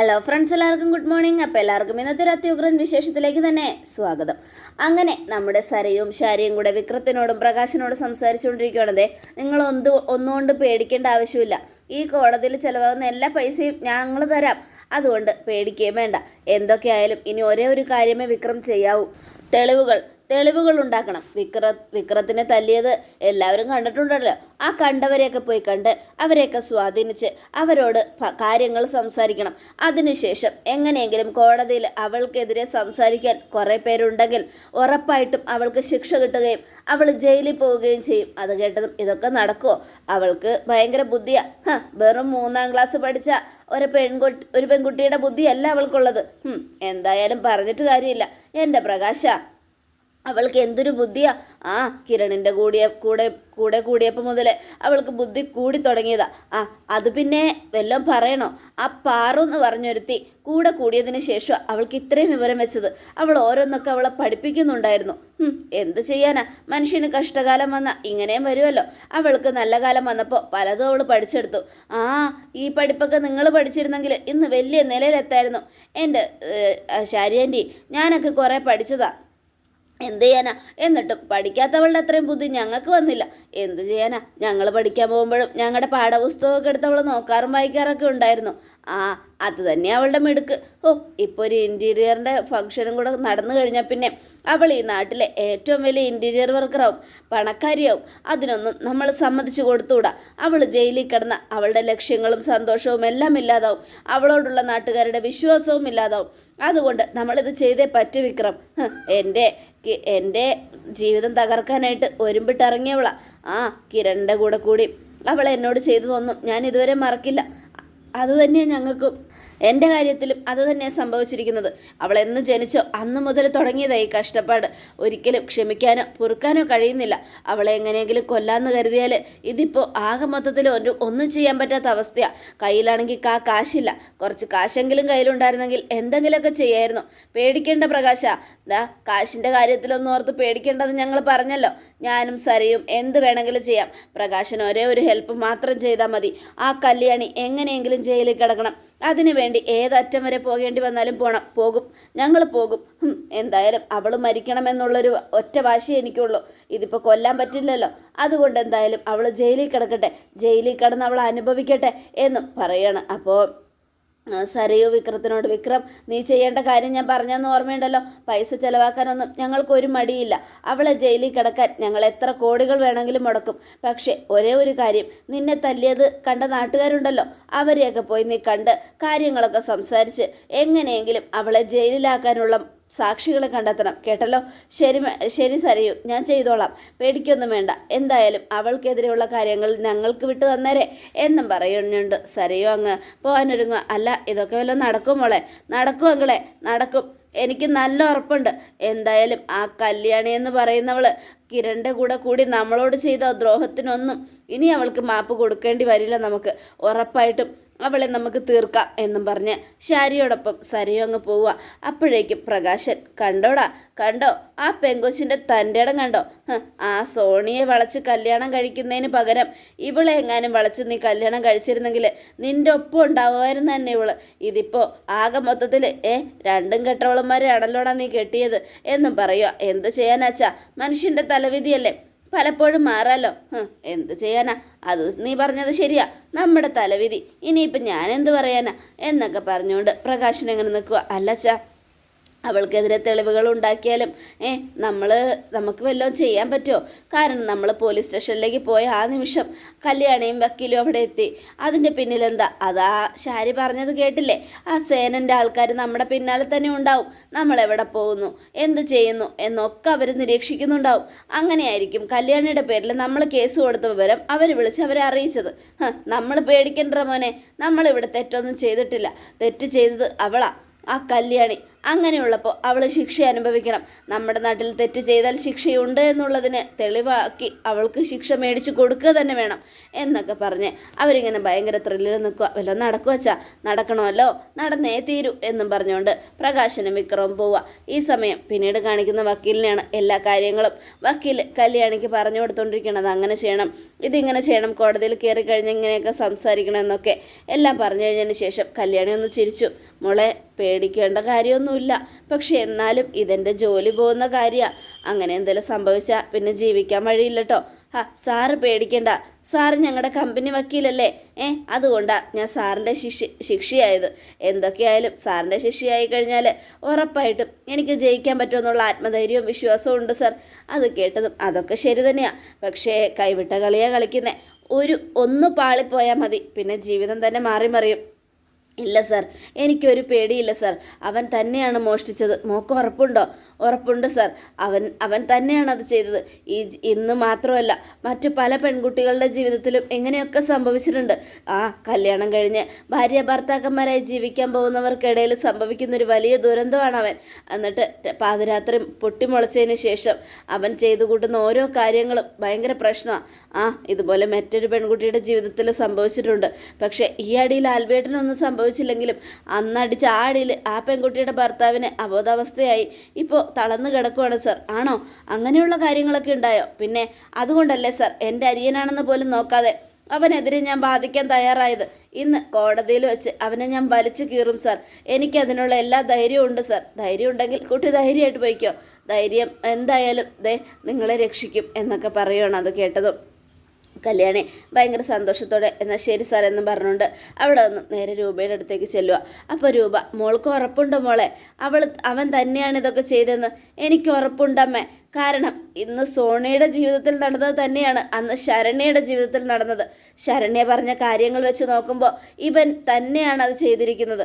Hello friends എല്ലാവർക്കും good morning അപ്പോൾ എല്ലാവർക്കും ഇന്നത്തെ ഒരു അത്യുഗ്രൻ വിശേഷത്തിലേക്ക് തന്നെ സ്വാഗതം. അങ്ങനെ നമ്മുടെ സരയും ശാരിയും കൂടെ വിക്രത്തിനോടും പ്രകാശിനോടും സംസാരിച്ചുകൊണ്ടിരിക്കുകയാണതേ നിങ്ങൾ ഒന്ന് ഒന്നുകൊണ്ട് പേടിക്കേണ്ട ആവശ്യമില്ല. ഈ കോടതിയിൽ ചിലവാകുന്ന എല്ലാ പൈസയും ഞങ്ങൾ തരാം. അതുകൊണ്ട് പേടിക്കുകയും വേണ്ട. എന്തൊക്കെയായാലും ഇനി ഒരേ ഒരു കാര്യമേ വിക്രം ചെയ്യാവൂ. തെളിവുകൾ. തെളിവുകൾ ഉണ്ടാക്കണം വിക്ര വിക്രത്തിനെ തല്ലിയത് എല്ലാവരും കണ്ടിട്ടുണ്ടല്ലോ. ആ കണ്ടവരെയൊക്കെ പോയി കണ്ട് അവരെയൊക്കെ സ്വാധീനിച്ച് അവരോട് കാര്യങ്ങൾ സംസാരിക്കണം. അതിനുശേഷം എങ്ങനെയെങ്കിലും കോടതിയിൽ അവൾക്കെതിരെ സംസാരിക്കാൻ കുറേ പേരുണ്ടെങ്കിൽ ഉറപ്പായിട്ടും അവൾക്ക് ശിക്ഷ കിട്ടുകയും അവൾ ജയിലിൽ പോവുകയും ചെയ്യും. അത് കേട്ടതും ഇതൊക്കെ നടക്കുമോ അവൾക്ക് ഭയങ്കര ബുദ്ധിയാ. ഹ, വെറും മൂന്നാം ക്ലാസ് പഠിച്ച ഒരു പെൺകുട്ടി ഒരു പെൺകുട്ടിയുടെ ബുദ്ധിയല്ല അവൾക്കുള്ളത്. എന്തായാലും പറഞ്ഞിട്ട് കാര്യമില്ല. എന്റെ പ്രകാശ അവൾക്ക് എന്തൊരു ബുദ്ധിയാ? ആ കിരണിന്റെ കൂടിയ കൂടെ കൂടെ കൂടിയപ്പോൾ മുതൽ അവൾക്ക് ബുദ്ധി കൂടി തുടങ്ങിയതാ. ആ അത് പിന്നെ വല്ലതും പറയണോ? ആ പാറു എന്ന് പറഞ്ഞൊരുത്തി കൂടെ കൂടിയതിന് ശേഷം അവൾക്ക് ഇത്രയും വിവരം വെച്ചത്. അവൾ ഓരോന്നൊക്കെ അവളെ പഠിപ്പിക്കുന്നുണ്ടായിരുന്നു. എന്ത് ചെയ്യാനാ? മനുഷ്യന് കഷ്ടകാലം വന്ന ഇങ്ങനെയും വരുമല്ലോ അവൾക്ക് നല്ല കാലം വന്നപ്പോൾ പലതും അവൾ പഠിച്ചെടുത്തു. ആ ഈ പഠിപ്പൊക്കെ നിങ്ങൾ പഠിച്ചിരുന്നെങ്കിൽ ഇന്ന് വലിയ നിലയിലെത്തായിരുന്നു. എന്റെ ശാരിയന്റെ ഞാനൊക്കെ കുറേ പഠിച്ചതാ. എന്ത് ചെയ്യാനാ? എന്നിട്ടും പഠിക്കാത്തവളുടെ അത്രയും ബുദ്ധി ഞങ്ങൾക്ക് വന്നില്ല. എന്ത് ചെയ്യാനാ? ഞങ്ങൾ പഠിക്കാൻ പോകുമ്പോഴും ഞങ്ങളുടെ പാഠപുസ്തകമൊക്കെ എടുത്ത് അവൾ നോക്കാറും വായിക്കാറൊക്കെ ഉണ്ടായിരുന്നു. ആ അത് തന്നെ അവളുടെ മിടുക്ക്. ഓ ഇപ്പോൾ ഒരു ഇന്റീരിയറിന്റെ ഫംഗ്ഷനും കൂടെ നടന്നു കഴിഞ്ഞാൽ പിന്നെ അവൾ ഈ നാട്ടിലെ ഏറ്റവും വലിയ ഇന്റീരിയർ വർക്കറാവും പണക്കാരിയാവും. അതിനൊന്നും നമ്മൾ സമ്മതിച്ചു കൊടുത്തുകൂടാ. അവൾ ജയിലിൽ കിടന്ന അവളുടെ ലക്ഷ്യങ്ങളും സന്തോഷവും എല്ലാം ഇല്ലാതാവും. അവളോടുള്ള നാട്ടുകാരുടെ വിശ്വാസവും ഇല്ലാതാവും. അതുകൊണ്ട് നമ്മളിത് ചെയ്തേ പറ്റൂ വിക്രം. എന്റെ കി- എന്റെ ജീവിതം തകർക്കാനായിട്ട് ഒരുമ്പിട്ടിറങ്ങിയവളാ. ആ കിരണിന്റെ കൂടെ കൂടി അവൾ എന്നോട് ചെയ്തു തന്നു. ഞാൻ ഇതുവരെ മറക്കില്ല. അത് തന്നെയാണ് ഞങ്ങൾക്കും. എന്റെ കാര്യത്തിലും അത് തന്നെയാണ് സംഭവിച്ചിരിക്കുന്നത്. അവൾ എന്ന് ജനിച്ചോ അന്ന് മുതൽ തുടങ്ങിയതായി കഷ്ടപ്പാട്. ഒരിക്കലും ക്ഷമിക്കാനോ പൊറുക്കാനോ കഴിയുന്നില്ല. അവളെ എങ്ങനെയെങ്കിലും കൊല്ലാന്ന് കരുതിയാൽ ഇതിപ്പോൾ ആകെ മൊത്തത്തിൽ ഒരു ഒന്നും ചെയ്യാൻ പറ്റാത്ത അവസ്ഥയാണ് കയ്യിലാണെങ്കിൽ കാ കാശില്ല. കുറച്ച് കാശെങ്കിലും കയ്യിലുണ്ടായിരുന്നെങ്കിൽ എന്തെങ്കിലുമൊക്കെ ചെയ്യായിരുന്നു. പേടിക്കേണ്ട പ്രകാശ. ദാ കാശിന്റെ കാര്യത്തിലൊന്നും ഓർത്ത് പേടിക്കേണ്ടത് ഞങ്ങൾ പറഞ്ഞല്ലോ. ഞാനും സരയും എന്ത് വേണമെങ്കിലും ചെയ്യാം. പ്രകാശൻ ഒരേ ഒരു ഹെൽപ്പ് മാത്രം ചെയ്താൽ മതി. ആ കല്യാണി എങ്ങനെയെങ്കിലും ജയിലിൽ കിടക്കണം. അതിനു വേണ്ടി ഏതറ്റം വരെ പോകേണ്ടി വന്നാലും പോണം. പോകും. ഞങ്ങൾ പോകും. എന്തായാലും അവൾ മരിക്കണമെന്നുള്ളൊരു ഒറ്റ വാശി എനിക്കുള്ളൂ. ഇതിപ്പോൾ കൊല്ലാൻ പറ്റില്ലല്ലോ. അതുകൊണ്ട് എന്തായാലും അവൾ ജയിലിൽ കിടക്കട്ടെ. ജയിലിൽ കിടന്ന് അവൾ അനുഭവിക്കട്ടെ എന്നും പറയാണ്. അപ്പോൾ സരയു വിക്രത്തിനോട് വിക്രം നീ ചെയ്യേണ്ട കാര്യം ഞാൻ പറഞ്ഞെന്ന് ഓർമ്മയുണ്ടല്ലോ. പൈസ ചെലവാക്കാനൊന്നും ഞങ്ങൾക്ക് ഒരു മടിയില്ല. അവളെ ജയിലിൽ കിടക്കാൻ ഞങ്ങൾ എത്ര കോടികൾ വേണമെങ്കിലും മുടക്കും. പക്ഷേ ഒരേ ഒരു കാര്യം നിന്നെ തല്ലിയത് കണ്ട നാട്ടുകാരുണ്ടല്ലോ. അവരെയൊക്കെ പോയി നീ കണ്ട് കാര്യങ്ങളൊക്കെ സംസാരിച്ച് എങ്ങനെയെങ്കിലും അവളെ ജയിലിലാക്കാനുള്ള സാക്ഷികളെ കണ്ടെത്തണം. കേട്ടല്ലോ? ശരി ശരി സരയു ഞാൻ ചെയ്തോളാം. പേടിക്കൊന്നും വേണ്ട. എന്തായാലും അവൾക്കെതിരെയുള്ള കാര്യങ്ങൾ ഞങ്ങൾക്ക് വിട്ടു തന്നേരെ എന്നും പറയുന്നുണ്ട്. സരയു അങ്ങ് പോകാനൊരുങ്ങുക. അല്ല ഇതൊക്കെ വല്ലതും നടക്കും മോളെ. നടക്കും അങ്ങളെ നടക്കും. എനിക്ക് നല്ല ഉറപ്പുണ്ട്. എന്തായാലും ആ കല്യാണി എന്ന് പറയുന്നവൾ കിരണിന്റെ കൂടെ കൂടി നമ്മളോട് ചെയ്ത ദ്രോഹത്തിനൊന്നും ഇനി അവൾക്ക് മാപ്പ് കൊടുക്കേണ്ടി വരില്ല നമുക്ക്. ഉറപ്പായിട്ടും അവളെ നമുക്ക് തീർക്കാം എന്നും പറഞ്ഞ് ശാരിയോടൊപ്പം സരിയോ അങ്ങ് പോവുക. അപ്പോഴേക്കും പ്രകാശൻ കണ്ടോടാ കണ്ടോ ആ പെങ്കൊച്ചിന്റെ തന്റെ ഇടം കണ്ടോ? ആ സോണിയെ വളച്ച് കല്യാണം കഴിക്കുന്നതിന് പകരം ഇവളെ എങ്ങാനും വളച്ച് നീ കല്യാണം കഴിച്ചിരുന്നെങ്കിൽ നിന്റെ ഒപ്പം ഉണ്ടാവുമായിരുന്നു തന്നെ ഇവൾ. ഇതിപ്പോൾ ആകെ മൊത്തത്തിൽ ഏ രണ്ടും കെട്ടവളന്മാരെ ആണല്ലോടാ നീ കെട്ടിയത്? എന്നും പറയുക. എന്ത് ചെയ്യാനാച്ചാ? മനുഷ്യന്റെ തലവിധിയല്ലേ? പലപ്പോഴും മാറാലോ? എന്ത് ചെയ്യാനാ? അത് നീ പറഞ്ഞത് ശരിയാ. നമ്മുടെ തലവിധി. ഇനിയിപ്പം ഞാൻ എന്ത് പറയാനാ? എന്നൊക്കെ പറഞ്ഞുകൊണ്ട് പ്രകാശൻ എങ്ങനെ നിൽക്കുക അല്ലച്ചാ അവൾക്കെതിരെ തെളിവുകൾ ഉണ്ടാക്കിയാലും ഏ നമ്മൾ നമുക്ക് വല്ലതും ചെയ്യാൻ പറ്റുമോ? കാരണം നമ്മൾ പോലീസ് സ്റ്റേഷനിലേക്ക് പോയ ആ നിമിഷം കല്യാണിയും വക്കീലും അവിടെ എത്തി. അതിന്റെ പിന്നിലെന്താ അതാ ശാരി പറഞ്ഞത് കേട്ടില്ലേ? ആ സേനന്റെ ആൾക്കാർ നമ്മുടെ പിന്നാലെ തന്നെ ഉണ്ടാവും. നമ്മൾ എവിടെ പോകുന്നു? എന്ത് ചെയ്യുന്നു? എന്നൊക്കെ അവർ നിരീക്ഷിക്കുന്നുണ്ടാവും. അങ്ങനെയായിരിക്കും കല്യാണിയുടെ പേരിൽ നമ്മൾ കേസ് കൊടുത്ത വിവരം അവർ വിളിച്ച് അവരെ അറിയിച്ചത്. നമ്മൾ പേടിക്കേണ്ട മോനെ? നമ്മളിവിടെ തെറ്റൊന്നും ചെയ്തിട്ടില്ല. തെറ്റ് ചെയ്തത് അവളാ. ആ കല്യാണി. അങ്ങനെയുള്ളപ്പോൾ അവൾ ശിക്ഷ അനുഭവിക്കണം. നമ്മുടെ നാട്ടിൽ തെറ്റ് ചെയ്താൽ ശിക്ഷയുണ്ട് എന്നുള്ളതിന് തെളിവാക്കി അവൾക്ക് ശിക്ഷ മേടിച്ചു കൊടുക്കുക തന്നെ വേണം എന്നൊക്കെ പറഞ്ഞ് അവരിങ്ങനെ ഭയങ്കര ത്രില്ലിൽ നിൽക്കുക വല്ല നടക്കുവച്ചാ നടക്കണമല്ലോ. നടന്നേ തീരൂ എന്നും പറഞ്ഞുകൊണ്ട് പ്രകാശനും വിക്രവും പോവുക ഈ സമയം പിന്നീട് കാണിക്കുന്ന വക്കീലിനെയാണ് എല്ലാ കാര്യങ്ങളും. വക്കീൽ കല്യാണിക്ക് പറഞ്ഞു കൊടുത്തോണ്ടിരിക്കണത് അങ്ങനെ ചെയ്യണം ഇതിങ്ങനെ ചെയ്യണം കോടതിയിൽ കയറി കഴിഞ്ഞ് ഇങ്ങനെയൊക്കെ സംസാരിക്കണം എന്നൊക്കെ എല്ലാം പറഞ്ഞു കഴിഞ്ഞതിന് ശേഷം കല്യാണി ഒന്ന് ചിരിച്ചു. മോളെ പേടിക്കേണ്ട കാര്യമൊന്നുമില്ല പക്ഷെ എന്നാലും ഇതെന്റെ ജോലി പോകുന്ന കാര്യമാണ് അങ്ങനെ എന്തെങ്കിലും സംഭവിച്ചാൽ പിന്നെ ജീവിക്കാൻ വഴിയില്ലട്ടോ ഹാ സാറ് പേടിക്കണ്ട. സാറ് ഞങ്ങളുടെ കമ്പനി വക്കീലല്ലേ? ഏ അതുകൊണ്ടാണ് ഞാൻ സാറിന്റെ ശിക്ഷ ശിക്ഷയായത്. എന്തൊക്കെയായാലും സാറിന്റെ ശിക്ഷയായി കഴിഞ്ഞാൽ ഉറപ്പായിട്ടും എനിക്ക് ജയിക്കാൻ പറ്റുമെന്നുള്ള ആത്മധൈര്യവും വിശ്വാസവും ഉണ്ട് സാർ. അത് കേട്ടതും അതൊക്കെ ശരി തന്നെയാണ് പക്ഷേ കൈവിട്ട കളിയാണ് കളിക്കുന്നത് ഒരു ഒന്ന് പാളിപ്പോയാൽ മതി. പിന്നെ ജീവിതം തന്നെ മാറി മറിയും. ഇല്ല സാർ എനിക്കൊരു പേടിയില്ല സർ അവൻ തന്നെയാണ് മോഷ്ടിച്ചത്. മോക്ക് ഉറപ്പുണ്ടോ? ഉറപ്പുണ്ട് സർ അവൻ അവൻ തന്നെയാണ് അത് ചെയ്തത്. ഈ ഇന്ന് മാത്രമല്ല മറ്റു പല പെൺകുട്ടികളുടെ ജീവിതത്തിലും എങ്ങനെയൊക്കെ സംഭവിച്ചിട്ടുണ്ട്. ആ കല്യാണം കഴിഞ്ഞ് ഭാര്യ ഭർത്താക്കന്മാരായി ജീവിക്കാൻ പോകുന്നവർക്കിടയിൽ സംഭവിക്കുന്ന ഒരു വലിയ ദുരന്തമാണ് അവൻ. എന്നിട്ട് പാതിരാത്രി പൊട്ടിമുളച്ചതിന് ശേഷം അവൻ ചെയ്തു കൂട്ടുന്ന ഓരോ കാര്യങ്ങളും ഭയങ്കര പ്രശ്നമാണ് ആ ഇതുപോലെ മറ്റൊരു പെൺകുട്ടിയുടെ ജീവിതത്തിൽ സംഭവിച്ചിട്ടുണ്ട്. പക്ഷേ ഈ അടിയിൽ ആൽബേട്ടനൊന്നും സംഭവിച്ചില്ലെങ്കിലും അന്നടിച്ച ആ അടിയിൽ ആ പെൺകുട്ടിയുടെ ഭർത്താവിന് അബോധാവസ്ഥയായി. ഇപ്പോൾ തളർന്നു കിടക്കുവാണ് സർ. ആണോ? അങ്ങനെയുള്ള കാര്യങ്ങളൊക്കെ ഉണ്ടായോ? പിന്നെ അതുകൊണ്ടല്ലേ സർ എന്റെ അരിയനാണെന്ന് പോലും നോക്കാതെ അവനെതിരെ ഞാൻ ബാധിക്കാൻ തയ്യാറായത്. ഇന്ന് കോടതിയിൽ വെച്ച് അവനെ ഞാൻ വലിച്ചു കീറും സാർ. എനിക്കതിനുള്ള എല്ലാ ധൈര്യവും ഉണ്ട് സാർ. ധൈര്യം ഉണ്ടെങ്കിൽ കുട്ടി ധൈര്യമായിട്ട് പോയിക്കോ. ധൈര്യം എന്തായാലും ദേ നിങ്ങളെ രക്ഷിക്കും എന്നൊക്കെ പറയുകയാണ് അത് കേട്ടതും. കല്യാണി ഭയങ്കര സന്തോഷത്തോടെ എന്നാൽ ശരി സാർ എന്ന് പറഞ്ഞുകൊണ്ട് അവിടെ നിന്ന് നേരെ രൂപയുടെ അടുത്തേക്ക് ചെല്ലുക. അപ്പോൾ രൂപ മോൾക്ക് ഉറപ്പുണ്ടോ മോളെ? അവൾ അവൻ തന്നെയാണ് ഇതൊക്കെ ചെയ്തതെന്ന് എനിക്ക് ഉറപ്പുണ്ടമ്മേ. കാരണം ഇന്ന് സോണയുടെ ജീവിതത്തിൽ നടന്നത് തന്നെയാണ്. അന്ന് ശരണ്യയുടെ ജീവിതത്തിൽ നടന്നത്. ശരണ്യ പറഞ്ഞ കാര്യങ്ങൾ വെച്ച് നോക്കുമ്പോൾ ഇവൻ തന്നെയാണ് അത് ചെയ്തിരിക്കുന്നത്.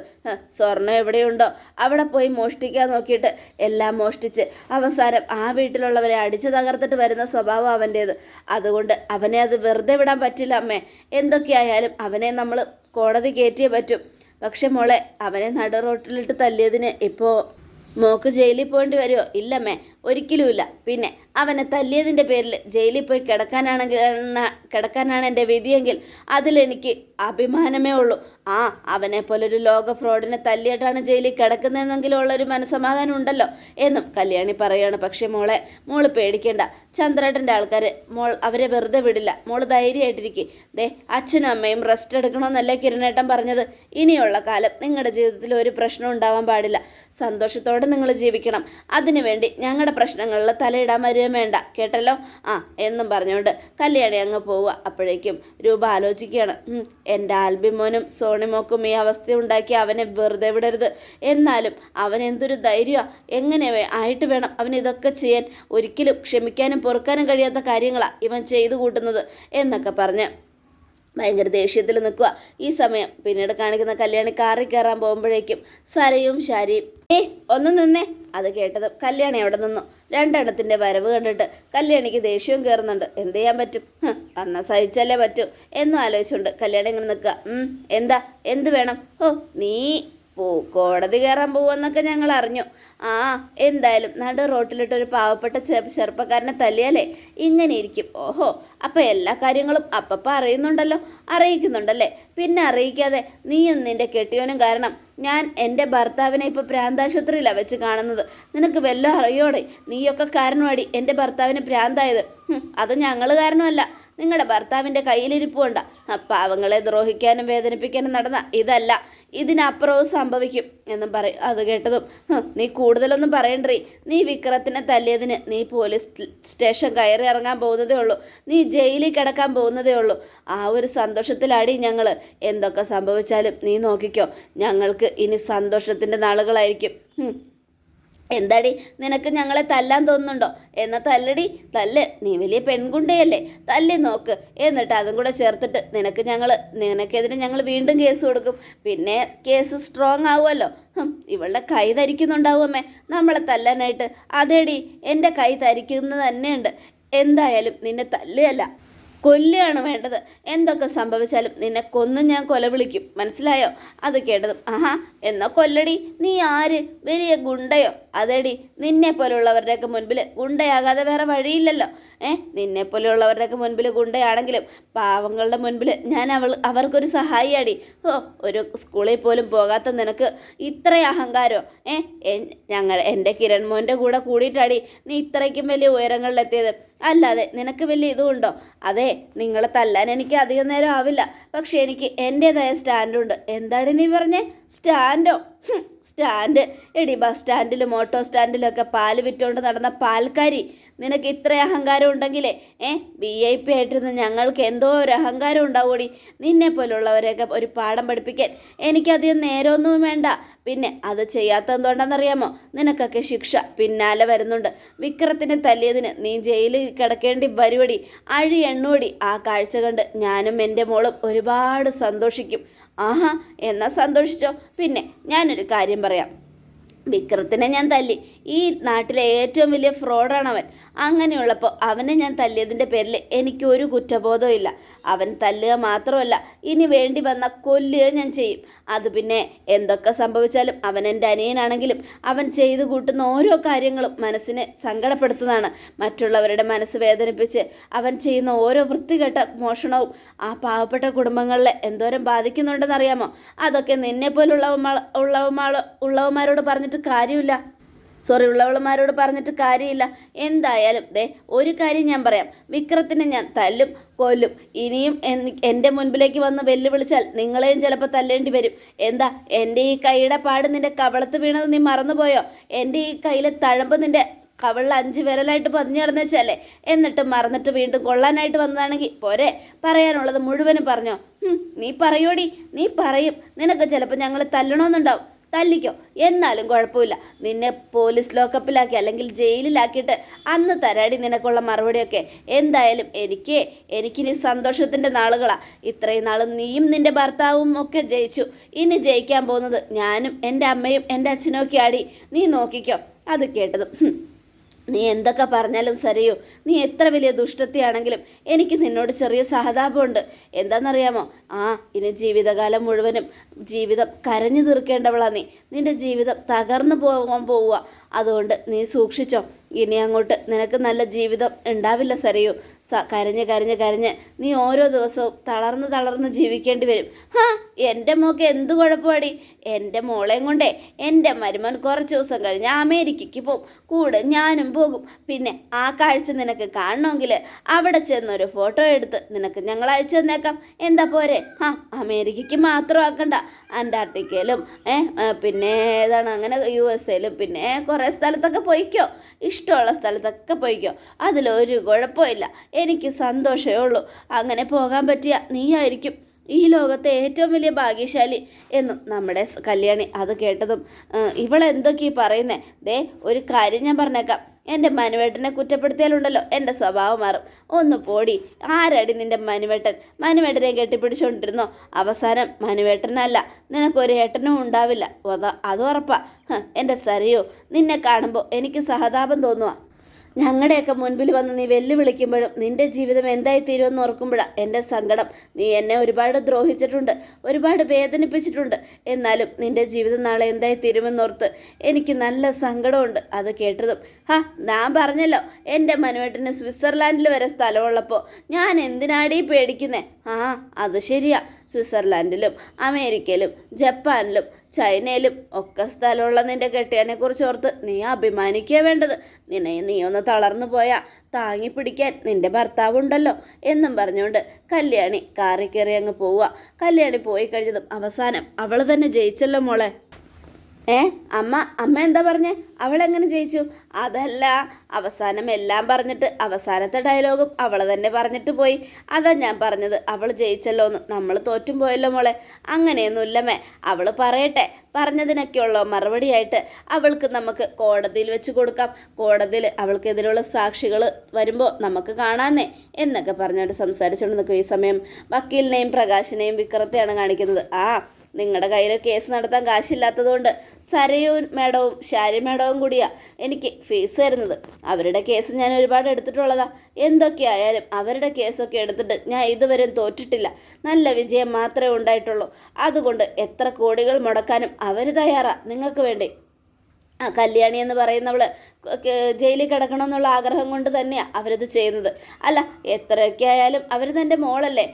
സ്വർണം എവിടെയുണ്ടോ? അവിടെ പോയി മോഷ്ടിക്കാൻ നോക്കിയിട്ട് എല്ലാം മോഷ്ടിച്ച് അവസാനം ആ വീട്ടിലുള്ളവരെ അടിച്ചു തകർത്തിട്ട് വരുന്ന സ്വഭാവം അവന്റേത് അതുകൊണ്ട് അവനെ അത് വെറുതെ വിടാൻ പറ്റില്ല അമ്മേ. എന്തൊക്കെയായാലും അവനെ നമ്മൾ കോടതി കയറ്റിയേ പറ്റും. പക്ഷെ മോളെ അവനെ നടുറോട്ടിലിട്ട് തല്ലിയതിന് ഇപ്പോൾ മോക്ക് ജയിലിൽ പോകേണ്ടി വരുമോ ഇല്ലമ്മേ. ഒരിക്കലുമില്ല പിന്നെ അവനെ തല്ലിയതിന്റെ പേരിൽ ജയിലിൽ പോയി കിടക്കാനാണെങ്കിൽ കിടക്കാനാണ് എന്റെ വിധിയെങ്കിൽ അതിലെനിക്ക് അഭിമാനമേ ഉള്ളൂ. ആ അവനെ പോലൊരു ലോക ഫ്രോഡിനെ തല്ലിയിട്ടാണ് ജയിലിൽ കിടക്കുന്നതെന്നെങ്കിലും ഉള്ളൊരു മനസ്സമാധാനം ഉണ്ടല്ലോ എന്നും കല്യാണി പറയുകയാണ് പക്ഷേ മോളെ മോൾ പേടിക്കേണ്ട. ചന്ദ്രേട്ടന്റെ ആൾക്കാർ മോൾ അവരെ വെറുതെ വിടില്ല. മോൾ ധൈര്യമായിട്ടിരിക്കും. ദേ അച്ഛനും അമ്മയും റെസ്റ്റ് എടുക്കണമെന്നല്ലേ കിരണേട്ടൻ പറഞ്ഞത്? ഇനിയുള്ള കാലം നിങ്ങളുടെ ജീവിതത്തിൽ ഒരു പ്രശ്നം ഉണ്ടാവാൻ പാടില്ല. സന്തോഷത്തോടെ നിങ്ങൾ ജീവിക്കണം. അതിനുവേണ്ടി ഞങ്ങളുടെ പ്രശ്നങ്ങളിൽ തലയിടാൻ വരികയും വേണ്ട. കേട്ടല്ലോ? ആ എന്നും പറഞ്ഞുകൊണ്ട് കല്യാണി അങ്ങ് പോവുക. അപ്പോഴേക്കും രൂപ ആലോചിക്കുകയാണ്. "ഉം, എന്റെ ആൽബിമോനും സോണിമോക്കും ഈ അവസ്ഥ ഉണ്ടാക്കി അവനെ വെറുതെ വിടരുത്. എന്നാലും അവൻ എന്തൊരു ധൈര്യമാണ് എങ്ങനെ ആയിട്ട് വേണം അവൻ ഇതൊക്കെ ചെയ്യാൻ? ഒരിക്കലും ക്ഷമിക്കാനും പൊറുക്കാനും കഴിയാത്ത കാര്യങ്ങളാണ് ഇവൻ ചെയ്തു കൂട്ടുന്നത് എന്നൊക്കെ പറഞ്ഞ് ഭയങ്കര ദേഷ്യത്തിൽ നിൽക്കുക. ഈ സമയം പിന്നീട് കാണിക്കുന്ന കല്യാണി കാറിൽ കയറാൻ പോകുമ്പോഴേക്കും സരയും ശാരിയും ഏ ഒന്ന് നിന്നേ. അത് കേട്ടത് കല്യാണി അവിടെ നിന്നു. രണ്ടെണ്ണത്തിന്റെ വരവ് കണ്ടിട്ട് കല്യാണിക്ക് ദേഷ്യവും കയറുന്നുണ്ട്. എന്ത് ചെയ്യാൻ പറ്റും? അന്ന സഹിച്ചല്ലേ പറ്റൂ എന്നും ആലോചിച്ചുകൊണ്ട് കല്യാണി ഇങ്ങനെ നിൽക്കുക. എന്താ? എന്ത് വേണം? ഓ നീ പോ കോടതി കയറാൻ പോവെന്നൊക്കെ ഞങ്ങൾ അറിഞ്ഞു. ആ എന്തായാലും നട റോട്ടിലിട്ട് ഒരു പാവപ്പെട്ട ചെറുപ്പക്കാരനെ തല്ലിയാലേ ഇങ്ങനെ ഇരിക്കും. ഓഹോ അപ്പം എല്ലാ കാര്യങ്ങളും അപ്പപ്പം അറിയുന്നുണ്ടല്ലോ. അറിയിക്കുന്നുണ്ടല്ലേ. പിന്നെ അറിയിക്കാതെ നീയും നിന്റെ കെട്ടിയോനും കാരണം ഞാൻ എന്റെ ഭർത്താവിനെ ഇപ്പോൾ പ്രാന്താശുപത്രിയിലാണ് വെച്ച് കാണുന്നത്. നിനക്ക് വല്ല അറിയോടെ? നീയൊക്കെ കാരണമാടി എന്റെ ഭർത്താവിന് പ്രാന്തായത്. അത് ഞങ്ങൾ കാരണമല്ല. നിങ്ങളുടെ ഭർത്താവിന്റെ കയ്യിലിരിപ്പ് കൊണ്ട. പാവങ്ങളെ ദ്രോഹിക്കാനും വേദനിപ്പിക്കാനും നടന്ന ഇതല്ല. ഇതിനപ്പുറവും സംഭവിക്കും എന്നും പറയും അത് കേട്ടതും. "ഹ്, നീ കൂടുതലൊന്നും പറയണ്ടേ നീ വിക്രത്തിനെ തല്ലിയതിന് നീ പോലീസ് സ്റ്റ- സ്റ്റേഷൻ കയറി ഇറങ്ങാൻ പോകുന്നതേ ഉള്ളൂ. നീ ജയിലിൽ കിടക്കാൻ പോകുന്നതേ ഉള്ളൂ. ആ ഒരു സന്തോഷത്തിലാടി ഞങ്ങൾ എന്തൊക്കെ സംഭവിച്ചാലും നീ നോക്കിക്കോ. ഞങ്ങൾക്ക് ഇനി സന്തോഷത്തിന്റെ നാളുകളായിരിക്കും. എന്താടി നിനക്ക് ഞങ്ങളെ തല്ലാൻ തോന്നുന്നുണ്ടോ? എന്നാ തല്ലടി തല്ല്. നീ വലിയ പെൺകുണ്ടയല്ലേ. തല്ലി നോക്ക്. എന്നിട്ട് അതും കൂടെ ചേർത്തിട്ട് നിനക്ക് ഞങ്ങൾ നിനക്കെതിരെ ഞങ്ങൾ വീണ്ടും കേസ് കൊടുക്കും. പിന്നെ കേസ് സ്ട്രോങ് ആവുമല്ലോ. ഇവളുടെ കൈ ധരിക്കുന്നുണ്ടാവുമേ നമ്മളെ തല്ലാനായിട്ട്. അതേടി എന്റെ കൈ ധരിക്കുന്നത് തന്നെയുണ്ട്. എന്തായാലും നിന്നെ തല്ലുകയല്ല. കൊല്ലുകയാണ് വേണ്ടത്. എന്തൊക്കെ സംഭവിച്ചാലും നിന്നെ കൊന്ന് ഞാൻ കൊല വിളിക്കും. മനസ്സിലായോ? അത് കേട്ടതും ആഹാ എന്നാ കൊല്ലടി. നീ ആര്? വലിയ ഗുണ്ടയോ? അതേടി നിന്നെ പോലെയുള്ളവരുടെയൊക്കെ മുൻപിൽ ഗുണ്ടയാകാതെ വേറെ വഴിയില്ലല്ലോ. ഏ നിന്നെ പോലെയുള്ളവരുടെയൊക്കെ മുൻപിൽ ഗുണ്ടയാണെങ്കിലും പാവങ്ങളുടെ മുൻപിൽ ഞാൻ അവൾ അവർക്കൊരു സഹായിയാടി. ഓ ഒരു സ്കൂളിൽ പോലും പോകാത്ത നിനക്ക് ഇത്ര അഹങ്കാരോ? ഏ എൻ- ഞങ്ങൾ എന്റെ കിരൺ മോന്റെ കൂടെ കൂടിയിട്ടാടി നീ ഇത്രയ്ക്കും വലിയ ഉയരങ്ങളിലെത്തിയത്. അല്ലാതെ നിനക്ക് വലിയ ഇതുമുണ്ടോ അതെ നിങ്ങളെ തല്ലാൻ എനിക്ക് അധികം നേരം ആവില്ല. പക്ഷെ എനിക്ക് എന്റേതായ സ്റ്റാൻഡുണ്ട്. എന്താണ് നീ പറഞ്ഞേ? സ്റ്റാൻഡോ? സ്റ്റാൻഡ്. എടി ബസ് സ്റ്റാൻഡിലും ഓട്ടോ സ്റ്റാൻഡിലൊക്കെ പാൽ വിറ്റുകൊണ്ട് നടന്ന പാൽക്കാരി. നിനക്ക് ഇത്ര അഹങ്കാരം ഉണ്ടെങ്കിലേ ഏ? വി ഐ പി ആയിട്ടിരുന്ന ഞങ്ങൾക്ക് എന്തോ ഒരു അഹങ്കാരം ഉണ്ടാവൂടി? നിന്നെ പോലുള്ളവരെയൊക്കെ ഒരു പാഠം പഠിപ്പിക്കാൻ എനിക്കധികം നേരമൊന്നും വേണ്ട. പിന്നെ അത് ചെയ്യാത്ത എന്തുകൊണ്ടാണെന്നറിയാമോ നിനക്കൊക്കെ ശിക്ഷ പിന്നാലെ വരുന്നുണ്ട്. വിക്രത്തിനെ തല്ലിയതിന് നീ ജയിലിൽ കിടക്കേണ്ടി വരുവടി. അഴി എണ്ണോടി. ആ കാഴ്ച കണ്ട് ഞാനും എന്റെ മോളും ഒരുപാട് സന്തോഷിക്കും. ആഹാ എന്നാ സന്തോഷിച്ചോ? പിന്നെ ഞാനൊരു കാര്യം പറയാം. വിക്രത്തിനെ ഞാൻ തല്ലി. ഈ നാട്ടിലെ ഏറ്റവും വലിയ ഫ്രോഡാണ് അവൻ. അങ്ങനെയുള്ളപ്പോൾ അവനെ ഞാൻ തല്ലിയതിന്റെ പേരിൽ എനിക്കൊരു കുറ്റബോധവും ഇല്ല. അവൻ തല്ലുക മാത്രമല്ല ഇനി വേണ്ടി വന്ന കൊല്ലുക ഞാൻ ചെയ്യും. അത് പിന്നെ എന്തൊക്കെ സംഭവിച്ചാലും അവൻ എന്റെ അനിയനാണെങ്കിലും അവൻ ചെയ്തു കൂട്ടുന്ന ഓരോ കാര്യങ്ങളും മനസ്സിനെ സങ്കടപ്പെടുത്തുന്നതാണ്. മറ്റുള്ളവരുടെ മനസ്സ് വേദനിപ്പിച്ച് അവൻ ചെയ്യുന്ന ഓരോ വൃത്തികെട്ട മോഷണവും ആ പാവപ്പെട്ട കുടുംബങ്ങളിലെ എന്തോരം ബാധിക്കുന്നുണ്ടെന്നറിയാമോ? അതൊക്കെ നിന്നെ പോലുള്ള ഉള്ളവന്മാരോട് പറഞ്ഞിട്ട് കാര്യമില്ല. സോറി ഉള്ളവളമാരോട് പറഞ്ഞിട്ട് കാര്യമില്ല. എന്തായാലും ദേ ഒരു കാര്യം ഞാൻ പറയാം. വിക്രത്തിനെ ഞാൻ തല്ലും കൊല്ലും. ഇനിയും എന്റെ മുൻപിലേക്ക് വന്ന് വെല്ലുവിളിച്ചാൽ നിങ്ങളെയും ചിലപ്പോൾ തല്ലേണ്ടി വരും. എന്താ എന്റെ ഈ കൈയുടെ പാട് നിന്റെ കവളത്ത് വീണത് നീ മറന്നുപോയോ? എന്റെ ഈ കയ്യിലെ തഴമ്പ് നിന്റെ കവളിൽ അഞ്ച് വിരലായിട്ട് പതിഞ്ഞു കിടന്നുവെച്ചല്ലേ എന്നിട്ട് മറന്നിട്ട് വീണ്ടും കൊള്ളാനായിട്ട് വന്നതാണെങ്കിൽ പോരെ. പറയാനുള്ളത് മുഴുവനും പറഞ്ഞോ. നീ പറയോടി. നീ പറയും. നിനക്ക് ചിലപ്പോൾ ഞങ്ങൾ തല്ലണമെന്നുണ്ടാവും തല്ലിക്കോ? എന്നാലും കുഴപ്പമില്ല. നിന്നെ പോലീസ് ലോക്കപ്പിലാക്കി അല്ലെങ്കിൽ ജയിലിലാക്കിയിട്ട് അന്ന് തരാടി നിനക്കുള്ള മറുപടിയൊക്കെ. എന്തായാലും എനിക്ക് എനിക്കിനി സന്തോഷത്തിന്റെ നാളുകളാണ് ഇത്രയും നാളും നീയും നിന്റെ ഭർത്താവും ഒക്കെ ജയിച്ചു. ഇനി ജയിക്കാൻ പോകുന്നത് ഞാനും എന്റെ അമ്മയും എന്റെ അച്ഛനും ഒക്കെ ആടി. നീ നോക്കിക്കോ. അത് കേട്ടതും. നീ എന്തൊക്കെ പറഞ്ഞാലും സരിയോ. നീ എത്ര വലിയ ദുഷ്ടത്തിയാണെങ്കിലും എനിക്ക് നിന്നോട് ചെറിയ സഹതാപമുണ്ട്. എന്താണെന്നറിയാമോ? ആ ഇനി ജീവിതകാലം മുഴുവനും ജീവിതം കരഞ്ഞു തീർക്കേണ്ടവളാ നീ. നിന്റെ ജീവിതം തകർന്നു പോകാൻ പോവുക. അതുകൊണ്ട് നീ സൂക്ഷിച്ചോ. ഇനി അങ്ങോട്ട് നിനക്ക് നല്ല ജീവിതം ഉണ്ടാവില്ല സരിയോ. സ കരഞ്ഞ് കരഞ്ഞ് കരഞ്ഞ് നീ ഓരോ ദിവസവും തളർന്ന് തളർന്ന് ജീവിക്കേണ്ടി വരും. ഹാ എന്റെ മോക്ക് എന്ത് കുഴപ്പമാടി? എന്റെ മോളെയും കൊണ്ടേ എന്റെ മരുമൻ കുറച്ച് ദിവസം കഴിഞ്ഞ് അമേരിക്കയ്ക്ക് പോകും കൂടെ ഞാനും പോകും. പിന്നെ ആ കാഴ്ച നിനക്ക് കാണണമെങ്കിൽ അവിടെ ചെന്നൊരു ഫോട്ടോ എടുത്ത് നിനക്ക് ഞങ്ങൾ അയച്ചു തന്നേക്കാം. എന്താ പോരെ? ആ അമേരിക്കയ്ക്ക് മാത്രം ആക്കണ്ട. അന്റാർട്ടിക്കയിലും പിന്നെ ഏതാണ് അങ്ങനെ യു എസ് എയിലും പിന്നെ കുറേ സ്ഥലത്തൊക്കെ പോയിക്കോ. ഇഷ്ടമുള്ള സ്ഥലത്തൊക്കെ പോയിക്കോ. അതിലൊരു കുഴപ്പമില്ല. എനിക്ക് സന്തോഷമേ ഉള്ളൂ. അങ്ങനെ പോകാൻ പറ്റിയ നീയായിരിക്കും ഈ ലോകത്തെ ഏറ്റവും വലിയ ഭാഗ്യശാലി എന്നും നമ്മുടെ കല്യാണി അത് കേട്ടതും "ആ, ഇവളെന്തൊക്കെ ഈ പറയുന്നേ? ദേ ഒരു കാര്യം ഞാൻ പറഞ്ഞേക്കാം. എന്റെ മനുവേട്ടനെ കുറ്റപ്പെടുത്തിയാലുണ്ടല്ലോ എന്റെ സ്വഭാവം മാറും. ഒന്ന് പോടി ആരടി നിന്റെ മനുവേട്ടൻ? മനുവേട്ടനെ കെട്ടിപ്പിടിച്ചുകൊണ്ടിരുന്നോ അവസാനം മനുവേട്ടനല്ല നിനക്കൊരു ഏട്ടനും ഉണ്ടാവില്ല. അത് ഉറപ്പാ. എന്റെ സരിയോ നിന്നെ കാണുമ്പോൾ എനിക്ക് സഹതാപം തോന്നുക ഞങ്ങളുടെയൊക്കെ മുൻപിൽ വന്ന് നീ വെല്ലുവിളിക്കുമ്പോഴും നിന്റെ ജീവിതം എന്തായി തീരുമെന്ന് ഓർക്കുമ്പോഴാണ് എന്റെ സങ്കടം. നീ എന്നെ ഒരുപാട് ദ്രോഹിച്ചിട്ടുണ്ട് ഒരുപാട് വേദനിപ്പിച്ചിട്ടുണ്ട്. എന്നാലും നിന്റെ ജീവിതം നാളെ എന്തായി തീരുമെന്നോർത്ത് എനിക്ക് നല്ല സങ്കടമുണ്ട് അത് കേട്ടതും. ഹാ ഞാൻ പറഞ്ഞല്ലോ എന്റെ മനുവേട്ടന് സ്വിറ്റ്സർലാൻഡിൽ വരെ സ്ഥലമുള്ളപ്പോൾ ഞാൻ എന്തിനാടീ പേടിക്കുന്നേ? ആ അത് ശരിയാ. സ്വിറ്റ്സർലാൻഡിലും അമേരിക്കയിലും ജപ്പാനിലും ചൈനയിലും ഒക്കെ സ്ഥലമുള്ള നിന്റെ കെട്ടിയനെ കുറിച്ച് ഓർത്ത് നീ അഭിമാനിക്കുക വേണ്ടത്. നിന്നെ നീ ഒന്ന് തളർന്നു പോയാ താങ്ങി പിടിക്കാൻ നിന്റെ ഭർത്താവുണ്ടല്ലോ എന്നും പറഞ്ഞുകൊണ്ട് കല്യാണി കാറി കയറി അങ്ങ് പോവുക കല്യാണി പോയി കഴിഞ്ഞതും അവസാനം അവൾ തന്നെ ജയിച്ചല്ലോ മോളെ. ഏ അമ്മ അമ്മ എന്താ പറഞ്ഞേ? അവളെങ്ങനെ ജയിച്ചു? അതല്ല അവസാനം എല്ലാം പറഞ്ഞിട്ട് അവസാനത്തെ ഡയലോഗും അവൾ തന്നെ പറഞ്ഞിട്ട് പോയി. അതാ ഞാൻ പറഞ്ഞത് അവൾ ജയിച്ചല്ലോ എന്ന്. നമ്മൾ തോറ്റും പോയല്ലോ മോളെ. അങ്ങനെയൊന്നുമില്ലമ്മേ. അവൾ പറയട്ടെ. പറഞ്ഞതിനൊക്കെയുള്ള മറുപടിയായിട്ട് അവൾക്ക് നമുക്ക് കോടതിയിൽ വെച്ച് കൊടുക്കാം. കോടതിയിൽ അവൾക്കെതിരെയുള്ള സാക്ഷികൾ വരുമ്പോൾ നമുക്ക് കാണാന്നേ എന്നൊക്കെ പറഞ്ഞുകൊണ്ട് സംസാരിച്ചുകൊണ്ട് നിൽക്കും ഈ സമയം വക്കീലിനെയും പ്രകാശിനെയും വിക്രത്തെയാണ് കാണിക്കുന്നത്. ആ നിങ്ങളുടെ കയ്യിൽ കേസ് നടത്താൻ കാശില്ലാത്തതുകൊണ്ട് സരയൂ മേഡവും ഷാരി മേഡവും കൂടിയാ. എനിക്ക് ഫീസ് തരുന്നത്. അവരുടെ കേസ് ഞാൻ ഒരുപാട് എടുത്തിട്ടുള്ളതാ. എന്തൊക്കെ ആയാലും അവരുടെ കേസൊക്കെ എടുത്തിട്ട് ഞാൻ ഇതുവരെ തോറ്റിട്ടില്ല. നല്ല വിജയം മാത്രമേ ഉണ്ടായിട്ടുള്ളൂ. അതുകൊണ്ട് എത്ര കോടികൾ മുടക്കാനും അവർ തയ്യാറാ. നിങ്ങൾക്ക് വേണ്ടി. ആ കല്യാണി എന്ന് പറയുന്നവൾ ജയിലിൽ കിടക്കണമെന്നുള്ള ആഗ്രഹം കൊണ്ട് തന്നെയാണ് അവരത് ചെയ്യുന്നത്. അല്ല എത്രയൊക്കെ ആയാലും അവർ തന്റെ മോളല്ലേ?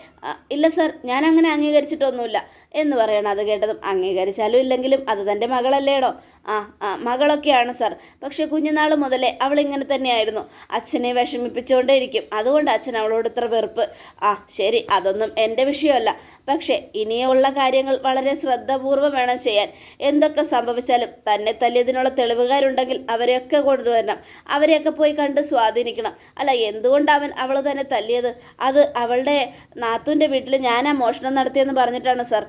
ഇല്ല സർ ഞാൻ അങ്ങനെ അംഗീകരിച്ചിട്ടൊന്നുമില്ല. എന്ന് പറയണം അത് കേട്ടതും അംഗീകരിച്ചാലും ഇല്ലെങ്കിലും അത് തന്റെ മകളല്ലേടോ? ആ ആ മകളൊക്കെയാണ് സർ. പക്ഷെ കുഞ്ഞുനാൾ മുതലേ അവൾ ഇങ്ങനെ തന്നെയായിരുന്നു. അച്ഛനെ വിഷമിപ്പിച്ചുകൊണ്ടേയിരിക്കും. അതുകൊണ്ട് അച്ഛൻ അവളോട് ഇത്ര വെറുപ്പ്. ആ ശരി അതൊന്നും എന്റെ വിഷയമല്ല. പക്ഷേ ഇനിയുള്ള കാര്യങ്ങൾ വളരെ ശ്രദ്ധാപൂർവം വേണം ചെയ്യാൻ. എന്തൊക്കെ സംഭവിച്ചാലും തന്നെ തല്ലിയതിനുള്ള തെളിവുകാരുണ്ടെങ്കിൽ അവരെയൊക്കെ കൊണ്ടുവരണം. അവരെയൊക്കെ പോയി കണ്ട് സ്വാധീനിക്കണം. അല്ല എന്തുകൊണ്ട് അവൻ അവൾ തന്നെ തല്ലിയത്? അത് അവളുടെ നാത്തുന്റെ വീട്ടിൽ ഞാൻ ആ മോഷണം നടത്തിയെന്ന് പറഞ്ഞിട്ടാണ് സർ.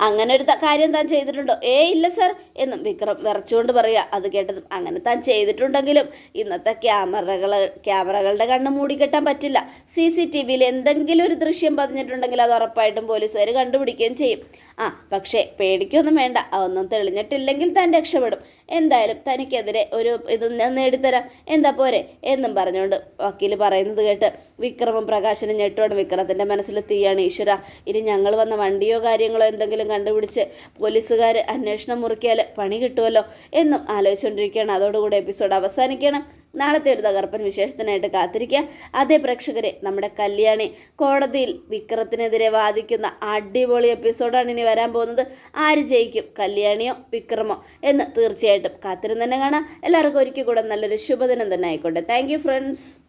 അങ്ങനെ ഒരു കാര്യം താൻ ചെയ്തിട്ടുണ്ടോ? ഏ ഇല്ല സർ എന്നും വിക്രം വിറച്ചുകൊണ്ട് പറയുക. അത് കേട്ടതും അങ്ങനെ താൻ ചെയ്തിട്ടുണ്ടെങ്കിലും ഇന്നത്തെ ക്യാമറകൾ ക്യാമറകളുടെ കണ്ണ് മൂടിക്കെട്ടാൻ പറ്റില്ല. സി സി ടി വിയിൽ എന്തെങ്കിലും ഒരു ദൃശ്യം പതിഞ്ഞിട്ടുണ്ടെങ്കിൽ അത് ഉറപ്പായിട്ടും പോലീസുകാർ കണ്ടുപിടിക്കുകയും ചെയ്യും. ആ പക്ഷേ പേടിക്കൊന്നും വേണ്ട. അതൊന്നും തെളിഞ്ഞിട്ടില്ലെങ്കിൽ താൻ രക്ഷപ്പെടും. എന്തായാലും തനിക്കെതിരെ ഒരു ഇത് നേടിത്തരാം. എന്താ പോരെ? എന്നും പറഞ്ഞുകൊണ്ട് വക്കീൽ പറയുന്നത് കേട്ട് വിക്രമും പ്രകാശനും ഞെട്ടുവാണ്. വിക്രത്തിന്റെ മനസ്സിൽ തീയാണ് ഈശ്വര. ഇനി ഞങ്ങൾ വന്ന വണ്ടിയോ കാര്യങ്ങളോ എന്തെങ്കിലും കണ്ടുപിടിച്ച് പോലീസുകാർ അന്വേഷണം മുറിക്കിയാൽ പണി കിട്ടുമല്ലോ എന്നും ആലോചിച്ചുകൊണ്ടിരിക്കുകയാണ് അതോടുകൂടി എപ്പിസോഡ് അവസാനിക്കണം നാളത്തെ ഒരു തകർപ്പൻ വിശേഷത്തിനായിട്ട് കാത്തിരിക്കുക. അതേ പ്രേക്ഷകരെ നമ്മുടെ കല്യാണി കോടതിയിൽ വിക്രത്തിനെതിരെ വാദിക്കുന്ന അടിപൊളി എപ്പിസോഡാണ് ഇനി വരാൻ പോകുന്നത്. ആര് ജയിക്കും കല്യാണിയോ വിക്രമോ എന്ന് തീർച്ചയായിട്ടും കാത്തിരുന്ന് തന്നെ കാണാം. എല്ലാവർക്കും ഒരിക്കൽ കൂടെ നല്ലൊരു ശുഭദിനം തന്നെ ആയിക്കോട്ടെ. Thank friends